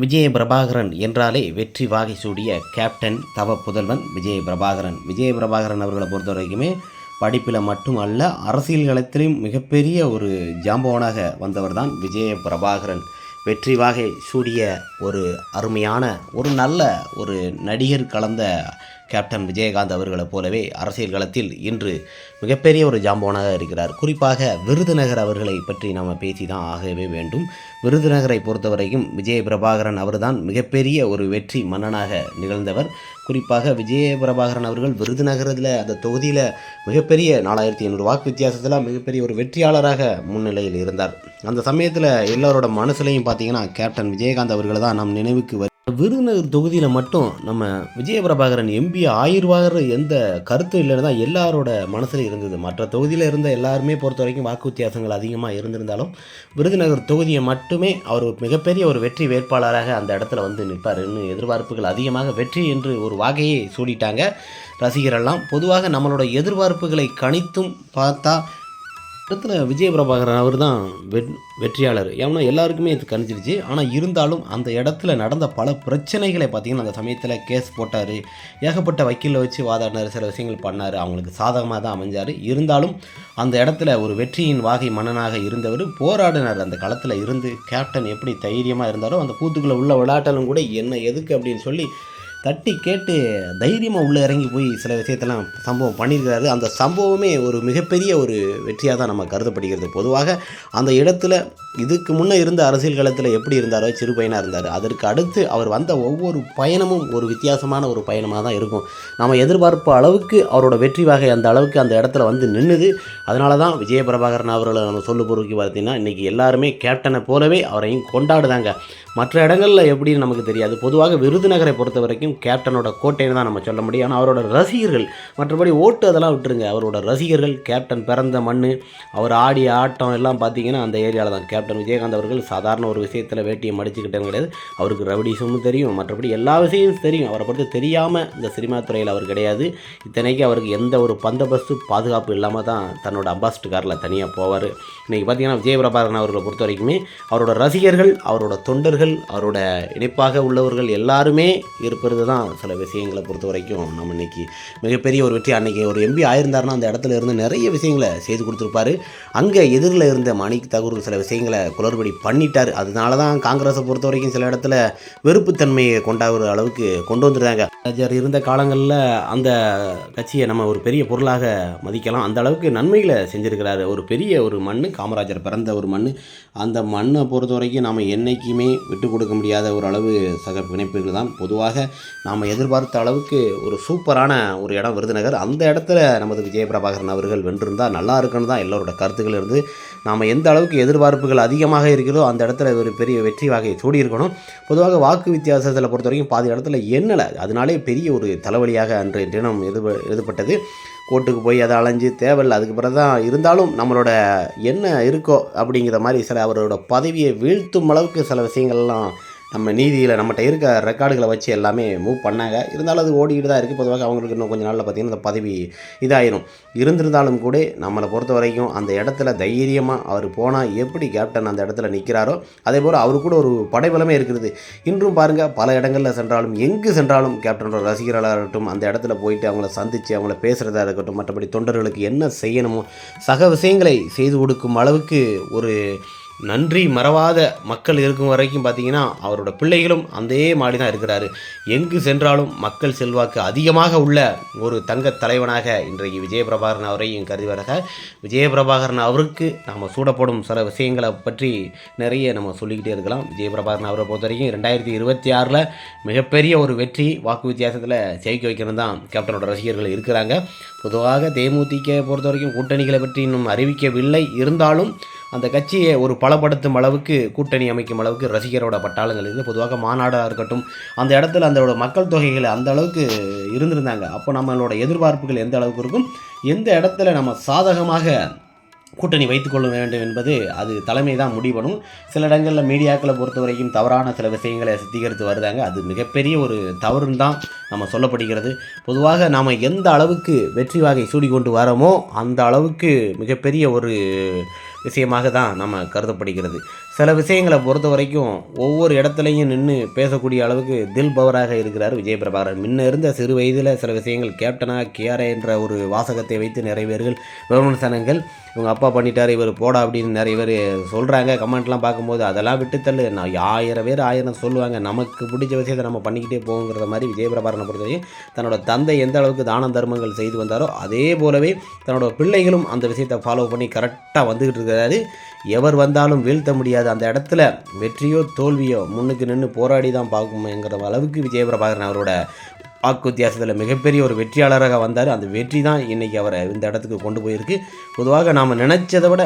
விஜய பிரபாகரன் என்றாலே வெற்றி வாகை சூடிய கேப்டன் தவ புதல்வன் விஜய பிரபாகரன் விஜய பிரபாகரன் அவர்களை பொறுத்த வரைக்குமே படிப்பில் மட்டுமல்ல அரசியல் களத்திலும் மிகப்பெரிய ஒரு ஜாம்பவனாக வந்தவர் தான் விஜய பிரபாகரன் வெற்றி வாகை சூடிய ஒரு அருமையான ஒரு நல்ல ஒரு நடிகர் கலந்த கேப்டன் விஜயகாந்த் அவர்களைப் போலவே அரசியல் களத்தில் இன்று மிகப்பெரிய ஒரு ஜாம்பவனாக இருக்கிறார். குறிப்பாக விருதுநகர் அவர்களை பற்றி நாம் பேசி தான் ஆகவே வேண்டும். விருதுநகரை பொறுத்தவரைக்கும் விஜய பிரபாகரன் அவர்தான் மிகப்பெரிய ஒரு வெற்றி மன்னனாக நிகழ்ந்தவர். குறிப்பாக விஜய பிரபாகரன் அவர்கள் விருதுநகரத்தில் அந்த தொகுதியில் மிகப்பெரிய நாலாயிரத்தி ஐநூறு வாக்கு வித்தியாசத்தில் மிகப்பெரிய ஒரு வெற்றியாளராக முன்னிலையில் இருந்தார். அந்த சமயத்தில் எல்லாரோட மனசுலையும் பார்த்தீங்கன்னா கேப்டன் விஜயகாந்த் அவர்களை தான் நம் நினைவுக்கு விருதுநகர் தொகுதியில் மட்டும் நம்ம விஜயபிரபாகரன் எம்பி ஆயிரவாகர் எந்த கருத்தும் இல்லைன்னு தான் எல்லாரோட மனசில் இருந்தது. மற்ற தொகுதியில் இருந்த எல்லாருமே பொறுத்த வரைக்கும் வாக்கு வித்தியாசங்கள் அதிகமாக இருந்திருந்தாலும் விருதுநகர் தொகுதியை மட்டுமே அவர் ஒரு மிகப்பெரிய ஒரு வெற்றி வேட்பாளராக அந்த இடத்துல வந்து நிற்பார்னு எதிர்பார்ப்புகள் அதிகமாக வெற்றி என்று ஒரு வாகையை சூடிட்டாங்க ரசிகரெல்லாம். பொதுவாக நம்மளோட எதிர்பார்ப்புகளை கணித்தும் பார்த்தா இடத்துல விஜயபிரபாகரன் அவர் தான் வெட் வெற்றியாளர். ஏன்னா எல்லாருக்குமே இது கணிச்சிருச்சு. ஆனால் இருந்தாலும் அந்த இடத்துல நடந்த பல பிரச்சனைகளை பார்த்தீங்கன்னா அந்த சமயத்தில் கேஸ் போட்டார். ஏகப்பட்ட வக்கீலில் வச்சு வாதாடினார் சில விஷயங்கள் பண்ணார். அவங்களுக்கு சாதகமாக தான் அமைஞ்சார். இருந்தாலும் அந்த இடத்துல ஒரு வெற்றியின் வாகை மன்னனாக இருந்தவர் போராடினார். அந்த களத்தில் இருந்து கேப்டன் எப்படி தைரியமாக இருந்தாரோ அந்த கூத்துக்குள்ளே உள்ள விளையாட்டலும் கூட என்ன எதுக்கு? அப்படின்னு சொல்லி தட்டி கேட்டு தைரியமாக உள்ளே இறங்கி போய் சில விஷயத்தெல்லாம் சம்பவம் பண்ணியிருக்கிறாரு. அந்த சம்பவமே ஒரு மிகப்பெரிய ஒரு வெற்றியாக தான் நம்ம கருதப்படுகிறது. பொதுவாக அந்த இடத்துல இதுக்கு முன்னே இருந்த அரசியல் களத்தில் எப்படி இருந்தாரோ சிறு பையனாக இருந்தார். அதற்கு அடுத்து அவர் வந்த ஒவ்வொரு பயணமும் ஒரு வித்தியாசமான ஒரு பயணமாக தான் இருக்கும். நம்ம எதிர்பார்ப்பு அளவுக்கு அவரோட வெற்றி வகை அந்த அளவுக்கு அந்த இடத்துல வந்து நின்றுது அதனால தான் விஜய பிரபாகரன் அவர்களை நம்ம சொல்ல பொறுக்கி பார்த்தீங்கன்னா இன்றைக்கி எல்லாருமே கேப்டனை போலவே அவரையும் கொண்டாடுதாங்க. மற்ற இடங்களில் எப்படின்னு நமக்கு தெரியாது. பொதுவாக விருதுநகரை பொறுத்த வரைக்கும் கேப்டனோட கோட்டைன்னு தான் நம்ம சொல்ல முடியும். ஆனால் அவரோட ரசிகர்கள் மற்றபடி ஓட்டு அதெல்லாம் விட்டுருங்க. அவரோட ரசிகர்கள் கேப்டன் பிறந்த மண் அவர் ஆடிய ஆட்டம் எல்லாம் பார்த்தீங்கன்னா அந்த ஏரியாவில் தான் கேப்டன் விஜயகாந்த் அவர்கள் சாதாரண ஒரு விஷயத்தில் வேட்டியை மடிச்சுக்கிட்டேன் கிடையாது. அவருக்கு ரவுடிசமும் தெரியும் மற்றபடி எல்லா விஷயமும் தெரியும். அவரை பொறுத்து தெரியாமல் இந்த சினிமா துறையில் அவர் கிடையாது. இத்தனைக்கு அவருக்கு எந்த ஒரு பந்தபஸ்து பாதுகாப்பு இல்லாமல் தான் தன்னோட அம்பாஸ்டர் காரில் தனியாக போவார். இன்றைக்கி பார்த்தீங்கன்னா விஜயபிரபாகரன் அவர்களை பொறுத்த வரைக்குமே அவரோட ரசிகர்கள் அவரோட தொண்டர்கள் அவரோட இணைப்பாக உள்ளவர்கள் எல்லாருமே இருப்பது தான் சில விஷயங்களை பொறுத்த வரைக்கும் நம்ம இன்னைக்கு மிகப்பெரிய ஒரு வெற்றி. அன்னைக்கு ஒரு எம்பி ஆயிருந்தாருன்னா அந்த இடத்துல இருந்து நிறைய விஷயங்களை செய்து கொடுத்துருப்பாரு. அங்கே எதிரில் இருந்த மணிக் தகூர் சில விஷயங்கள் விஷயங்களை குளறுபடி பண்ணிட்டார். அதனால தான் காங்கிரஸை பொறுத்த வரைக்கும் சில இடத்துல வெறுப்புத்தன்மையை கொண்டாடுற அளவுக்கு கொண்டு வந்துருந்தாங்க ராஜர் இருந்த காலங்களில் அந்த கட்சியை நம்ம ஒரு பெரிய பொருளாக மதிக்கலாம். அந்த அளவுக்கு நன்மைகளை செஞ்சுருக்கிறாரு. ஒரு பெரிய ஒரு மண் காமராஜர் பிறந்த ஒரு மண் அந்த மண்ணை பொறுத்த வரைக்கும் நாம் என்றைக்குமே விட்டு கொடுக்க முடியாத ஒரு அளவு சக பிணைப்புகள் தான். பொதுவாக நாம் எதிர்பார்த்த அளவுக்கு ஒரு சூப்பரான ஒரு இடம் விருதுநகர். அந்த இடத்துல நமது விஜயபிரபாகரன் அவர்கள் வென்றிருந்தால் நல்லா இருக்குன்னு தான் எல்லோரோட கருத்துக்கள் இருந்து நாம் எந்த அளவுக்கு எதிர்பார்ப்புகள் அதிகமாக இருக்கிறதோ அந்த இடத்துல ஒரு பெரிய வெற்றி வகை சூடி இருக்கணும் பொதுவாக வாக்கு வித்தியாசத்தில் பொறுத்த வரைக்கும் பாதி இடத்துல எண்ணலை. அதனாலே பெரிய ஒரு தலைவலியாக அன்றைய தினம் எது எதுப்பட்டது கோர்ட்டுக்கு போய் அதை அலைஞ்சு தேவையில்லை அதுக்கு பிறகு தான் இருந்தாலும் நம்மளோட என்ன இருக்கோ அப்படிங்கிற மாதிரி சில அவரோட பதவியை வீழ்த்தும் அளவுக்கு சில விஷயங்கள்லாம் நம்ம நீதியில் நம்மகிட்ட இருக்க ரெக்கார்டுகளை வச்சு எல்லாமே மூவ் பண்ணாங்க. இருந்தாலும் அது ஓடிக்கிட்டு தான் இருக்குது பொதுவாக அவங்களுக்கு இன்னும் கொஞ்சம் நாளில் பார்த்திங்கன்னா அந்த பதவி இதாயிரும். இருந்திருந்தாலும் கூட நம்மளை பொறுத்த வரைக்கும் அந்த இடத்துல தைரியமாக அவர் போனால் எப்படி கேப்டன் அந்த இடத்துல நிற்கிறாரோ அதே போல் அவரு கூட ஒரு படைபலமே இருக்கிறது. இன்றும் பாருங்கள் பல இடங்களில் சென்றாலும் எங்கு சென்றாலும் கேப்டனோட ரசிகர்களாக இருக்கட்டும் அந்த இடத்துல போயிட்டு அவங்கள சந்தித்து அவங்கள பேசுகிறதா இருக்கட்டும் மற்றபடி தொண்டர்களுக்கு என்ன செய்யணுமோ சக விஷயங்களை செய்து கொடுக்கும் அளவுக்கு ஒரு நன்றி மறவாத மக்கள் இருக்கும் வரைக்கும் பார்த்தீங்கன்னா அவரோட பிள்ளைகளும் அதே மாதிரி தான் இருக்கிறாரு. எங்கு சென்றாலும் மக்கள் செல்வாக்கு அதிகமாக உள்ள ஒரு தங்க தலைவனாக இன்றைக்கு விஜயபிரபாகரன் அவரையும் கருதி வரக விஜயபிரபாகரன் அவருக்கு நம்ம சூடப்படும் சில விஷயங்களை பற்றி நிறைய நம்ம சொல்லிக்கிட்டே இருக்கலாம். விஜயபிரபாகரன் அவரை பொறுத்த வரைக்கும் ரெண்டாயிரத்தி இருபத்தி ஆறில் மிகப்பெரிய ஒரு வெற்றி வாக்கு வித்தியாசத்தில் ஜெயிக்க வைக்கணும் தான் கேப்டனோட ரசிகர்கள் இருக்கிறாங்க. பொதுவாக தேமுதிக பொறுத்த வரைக்கும் கூட்டணிகளை பற்றி இன்னும் அறிவிக்கவில்லை. இருந்தாலும் அந்த கட்சியை ஒரு பலப்படுத்தும் அளவுக்கு கூட்டணி அமைக்கும் அளவுக்கு ரசிகரோட பட்டாளங்கள் இருந்து பொதுவாக மாநாடாக இருக்கட்டும் அந்த இடத்துல அந்த மக்கள் தொகைகள் அந்த அளவுக்கு இருந்திருந்தாங்க. அப்போ நம்மளோட எதிர்பார்ப்புகள் எந்த அளவுக்கு இருக்கும்? எந்த இடத்துல நம்ம சாதகமாக கூட்டணி வைத்துக்கொள்ள வேண்டும் என்பது அது தலைமை தான் முடிவணும். சில இடங்களில் மீடியாக்களை பொறுத்த வரைக்கும் தவறான சில விஷயங்களை சித்தீகரித்து வருதாங்க. அது மிகப்பெரிய ஒரு தவறுன்னு தான் நம்ம சொல்லப்படுகிறது. பொதுவாக நாம் எந்த அளவுக்கு வெற்றி வாகை சூடிக்கொண்டு வரோமோ அந்த அளவுக்கு மிகப்பெரிய ஒரு விஷயமாக தான் நம்ம கருதப்படுகிறது. சில விஷயங்களை பொறுத்த வரைக்கும் ஒவ்வொரு இடத்துலையும் நின்று பேசக்கூடிய அளவுக்கு தில் பவராக இருக்கிறார் விஜய் பிரபாகரன் முன்ன இருந்த சிறு வயதில் சில விஷயங்கள் கேப்டனாக கேஆர்ஏ என்ற ஒரு வாசகத்தை வைத்து நிறைய பேர்கள் விமர்சனங்கள் இவங்க அப்பா பண்ணிட்டார் இவர் போடா அப்படின்னு நிறைய பேர் சொல்கிறாங்க கமெண்ட்லாம் பார்க்கும்போது அதெல்லாம் விட்டுத்தள்ளு நான் ஆயிரம் பேர் ஆயிரம் சொல்லுவாங்க. நமக்கு பிடிச்ச விஷயத்தை நம்ம பண்ணிக்கிட்டே போகுங்கிற மாதிரி விஜயபிரபாரனை பொறுத்தவரையும் தன்னோட தந்தை எந்த அளவுக்கு தான தர்மங்கள் செய்து வந்தாரோ அதே போலவே தன்னோட பிள்ளைகளும் அந்த விஷயத்தை ஃபாலோ பண்ணி கரெக்டாக வந்துக்கிட்டு இருக்கிறாரு எவர் வந்தாலும் வீழ்த்த முடியாது. அந்த இடத்துல வெற்றியோ தோல்வியோ முன்னுக்கு நின்று போராடி தான் பார்க்கணுங்கிற அளவுக்கு விஜயபிரபாகரன் அவரோட வாக்கு வித்தியாசத்தில் மிகப்பெரிய ஒரு வெற்றியாளராக வந்தார். அந்த வெற்றி தான் இன்றைக்கி அவரை இந்த இடத்துக்கு கொண்டு போயிருக்கு. பொதுவாக நாம் நினச்சதை விட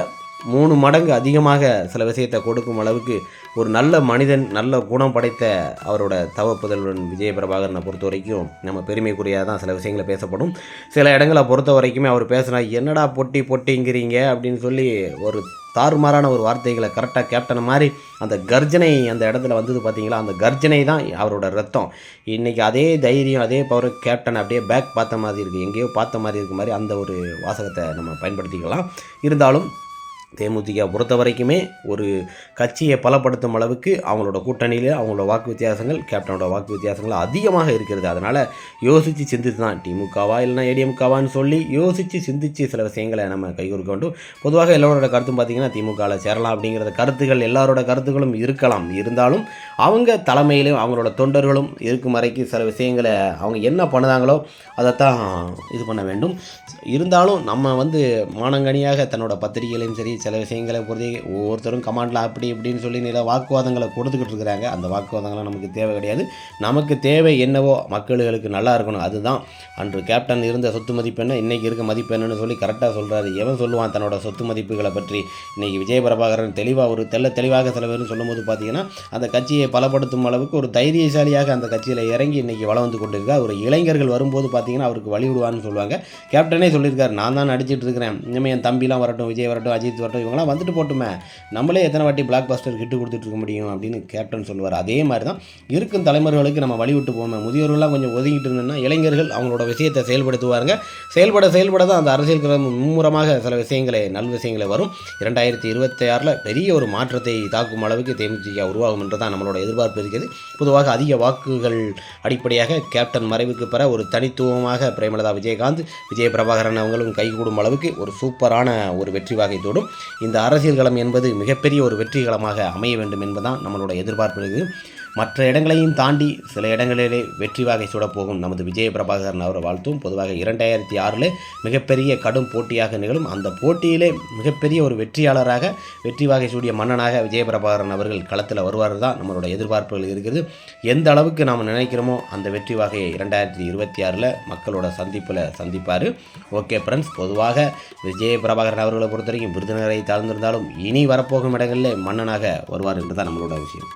மூணு மடங்கு அதிகமாக சில விஷயத்தை கொடுக்கும் அளவுக்கு ஒரு நல்ல மனிதன் நல்ல குணம் படைத்த அவரோட தவ புதல்வன் விஜய பிரபாகரனை பொறுத்த வரைக்கும் நம்ம பெருமைக்குரியாக தான் சில விஷயங்களை பேசப்படும். சில இடங்களை பொறுத்த வரைக்குமே அவர் பேசினா என்னடா பொட்டி பொட்டிங்கிறீங்க? அப்படின்னு சொல்லி ஒரு தாறுமாறான ஒரு வார்த்தைகளை கரெக்டாக கேப்டன் மாதிரி அந்த கர்ஜனை அந்த இடத்துல வந்தது பார்த்தீங்களா? அந்த கர்ஜனை தான் அவரோட ரத்தம். இன்றைக்கி அதே தைரியம் அதே பவர் கேப்டன் அப்படியே பேக் பார்த்த மாதிரி இருக்குது எங்கேயோ பார்த்த மாதிரி இருக்க மாதிரி அந்த ஒரு வாசகத்தை நம்ம பயன்படுத்திக்கலாம். இருந்தாலும் தேமுதிக பொறுத்த வரைக்குமே ஒரு கட்சியை பலப்படுத்தும் அளவுக்கு அவங்களோட கூட்டணியில் அவங்களோட வாக்கு வித்தியாசங்கள் கேப்டனோட வாக்கு வித்தியாசங்கள் அதிகமாக இருக்கிறது. அதனால் யோசித்து சிந்தித்து தான் திமுகவா இல்லைனா ஏடிஎம்கவான்னு சொல்லி யோசித்து சிந்தித்து சில விஷயங்களை நம்ம கைகொடுக்க வேண்டும். பொதுவாக எல்லோரோட கருத்தும் பார்த்திங்கன்னா திமுகவில் சேரலாம் அப்படிங்கிறத கருத்துக்கள் எல்லாரோட கருத்துக்களும் இருக்கலாம். இருந்தாலும் அவங்க தலைமையிலும் அவங்களோட தொண்டர்களும் இருக்கும் வரைக்கும் சில விஷயங்களை அவங்க என்ன பண்ணுதாங்களோ அதைத்தான் இது பண்ண வேண்டும். இருந்தாலும் நம்ம வந்து மானங்கனியாக தன்னோட பத்திரிகைகளையும் சரி சில விஷயங்களை பொறுத்து ஒவ்வொருத்தரும் கமாண்டில் அப்படி இப்படின்னு சொல்லி நில வாக்குவாதங்களை கொடுத்துக்கிட்டு இருக்கிறாங்க. அந்த வாக்குவாதங்கள்லாம் நமக்கு தேவை கிடையாது. நமக்கு தேவை என்னவோ மக்களுக்கு நல்லா இருக்கணும். அதுதான். அன்று கேப்டன் இருந்த சொத்து மதிப்பு என்ன? இன்றைக்கி இருக்க மதிப்பு என்னன்னு சொல்லி கரெக்டாக சொல்கிறாரு எவன் சொல்லுவான் தன்னோட சொத்து மதிப்புகளை பற்றி? இன்றைக்கி விஜய பிரபாகரன் தெளிவாக ஒரு தெல்ல தெளிவாக சில பேர் சொல்லும்போது பார்த்தீங்கன்னா அந்த கட்சியை பலப்படுத்தும் அளவுக்கு ஒரு தைரியசாலியாக அந்த கட்சியில் இறங்கி இன்றைக்கி வளம் வந்து கொண்டிருக்கார். ஒரு இளைஞர்கள் வரும்போது பார்த்தீங்கன்னா அவருக்கு வழி விடுவான்னு சொல்லுவாங்க கேப்டனே சொல்லியிருக்காரு நான் தான் நடிச்சிட்டு இருக்கிறேன். இனிமேல் என் தம்பிலாம் வரட்டும் விஜய் வரட்டும் அஜித் வரட்டும் இவங்களாம் வந்துட்டு போட்டுமே நம்மளே எத்தனை வாட்டி பிளாக் பாஸ்டர் கிட்டு கொடுத்துட்டு இருக்க முடியும் அப்படின்னு கேப்டன் சொல்லுவார். அதே மாதிரி தான் இருக்கும் தலைமுறைகளுக்கு நம்ம வழி போமே முதியோர்கள்லாம் கொஞ்சம் ஒதுங்கிட்டு இருந்தோம்னா இளைஞர்கள் அவங்களோட விஷயத்தை செயல்படுத்துவாருங்க. செயல்பட செயல்பட தான் அந்த அரசியல் களம் மும்முரமாக சில விஷயங்களை நல் விஷயங்களை வரும். இரண்டாயிரத்தி இருபத்தி ஆறில் பெரிய ஒரு மாற்றத்தை தாக்கும் அளவுக்கு தேமுதிக உருவாகும் என்று தான் நம்மளோட எதிர்பார்ப்பு இருக்கிறது. பொதுவாக அதிக வாக்குகள் அடிப்படையாக கேப்டன் மறைவுக்கு பெற ஒரு தனித்துவமாக பிரேமலதா விஜயகாந்த் விஜய பிரபாகரன் அவங்களும் கைகூடும் அளவுக்கு ஒரு சூப்பரான ஒரு வெற்றி வாகை தோடும். இந்த அரசியல் களம் என்பது மிகப்பெரிய ஒரு வெற்றிகளமாக அமைய வேண்டும் என்பதுதான் நம்மளோட எதிர்பார்ப்பு இருக்குது. மற்ற இடங்களையும் தாண்டி சில இடங்களிலே வெற்றி வாகை சுடப்போகும் நமது விஜய பிரபாகரன் அவரை வாழ்த்தும். பொதுவாக இரண்டாயிரத்தி ஆறில் மிகப்பெரிய கடும் போட்டியாக நிகழும். அந்த போட்டியிலே மிகப்பெரிய ஒரு வெற்றியாளராக வெற்றி வாகை சூடிய மன்னனாக விஜய பிரபாகரன் அவர்கள் களத்தில் வருவார் தான் நம்மளோட எதிர்பார்ப்புகள் இருக்கிறது. எந்த அளவுக்கு நாம் நினைக்கிறோமோ அந்த வெற்றி வாகையை இரண்டாயிரத்தி இருபத்தி ஆறில் மக்களோட சந்திப்பில் சந்திப்பார். ஓகே ஃப்ரெண்ட்ஸ் பொதுவாக விஜய பிரபாகரன் அவர்களை பொறுத்த வரைக்கும் விருதுநகரை தாழ்ந்திருந்தாலும் இனி வரப்போகும் இடங்களில் மன்னனாக வருவார் என்று தான் நம்மளோட விஷயம்.